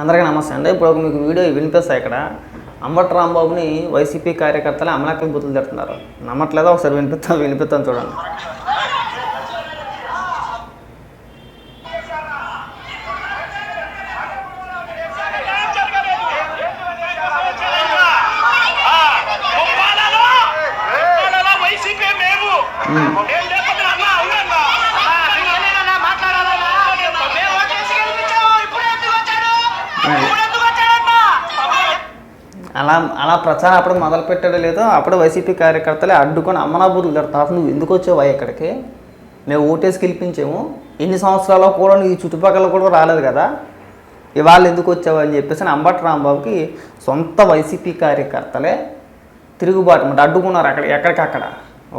అందరికీ నమస్తే అండి. ఇప్పుడు ఒక మీకు వీడియో వినిపిస్తాయి ఇక్కడ. అంబటి రాంబాబుని వైసీపీ కార్యకర్తలు అమలాకల బుద్ధులు తిడుతున్నారు. నమ్మట్లేదో? ఒకసారి వినిపిస్తాం వినిపిస్తాం చూడండి. ముప్పాలలో ముప్పాలలో వైసీపీ మేము ఏం లేకపోతే అన్నా అవునన్నా నేనేనన్నా మాట్లాడాలన్నా మేము ఓటేసి గెలిపించాము ఇప్పుడు ఎందుకు వచ్చాడు ఇప్పుడు ఎందుకు వచ్చాడన్నా అలా అలా ప్రచారం అప్పుడు మొదలు పెట్టాడో లేదో అప్పుడు వైసీపీ కార్యకర్తలే అడ్డుకొని అమ్మనా బుద్ధులు నువ్వు ఎందుకు వచ్చావా ఇక్కడికి? మేము ఓటేసి గెలిపించాము. ఎన్ని సంవత్సరాల్లో కూడా ఈ చుట్టుపక్కల కూడా రాలేదు కదా. ఇవాళ ఎందుకు వచ్చావు? అని చెప్పేసి అంబటి రాంబాబుకి సొంత వైసీపీ కార్యకర్తలే తిరుగుబాటు అంటే అడ్డుకున్నారు అక్కడ ఎక్కడికక్కడ.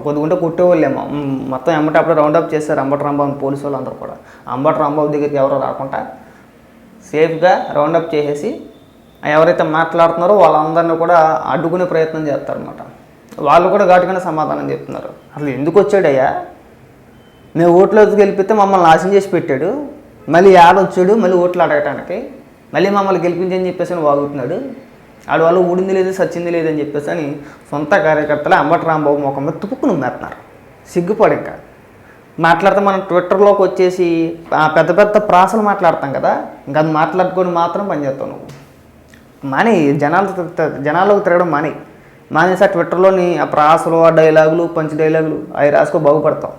కొద్దిగుంటే కొట్టేవాళ్ళేమో. మొత్తం ఎమ్మటి అప్పుడు రౌండప్ చేశారు అంబటి రాంబాబు పోలీసు వాళ్ళందరూ కూడా. అంబటి రాంబాబు దగ్గరికి ఎవరో రాకుండా సేఫ్గా రౌండప్ చేసేసి ఎవరైతే మాట్లాడుతున్నారో వాళ్ళందరినీ కూడా అడ్డుకునే ప్రయత్నం చేస్తారనమాట వాళ్ళు కూడా ఘాటుగానే సమాధానం చెప్తున్నారు. అసలు ఎందుకు వచ్చాడయ్యా? మేము ఓట్లోకి గెలిపితే మమ్మల్ని నాశనం చేసి పెట్టాడు. మళ్ళీ ఆడొచ్చాడు మళ్ళీ ఓట్లు అడగటానికి. మళ్ళీ మమ్మల్ని గెలిపించని చెప్పేసి అని వాగుతున్నాడు. ఆడు వాళ్ళు ఊడింది లేదు సచ్చింది లేదు అని చెప్పేసి అని సొంత కార్యకర్తలు అంబటి రాంబాబు ముఖం మీద తుప్పుకుని మేస్తున్నారు సిగ్గుపడి ఇంకా. మాట్లాడితే మనం ట్విట్టర్లోకి వచ్చేసి పెద్ద పెద్ద ప్రాసలు మాట్లాడతాం కదా. ఇంకా అది మాట్లాడుకొని మాత్రం పనిచేస్తావు నువ్వు. మనీ జనాలు జనాల్లోకి తిరగడం మనీ. మానేసా ట్విట్టర్లోని ఆ ప్రాసలు ఆ డైలాగులు పంచ్ డైలాగులు అవి రాసుకో బాగుపడతాం.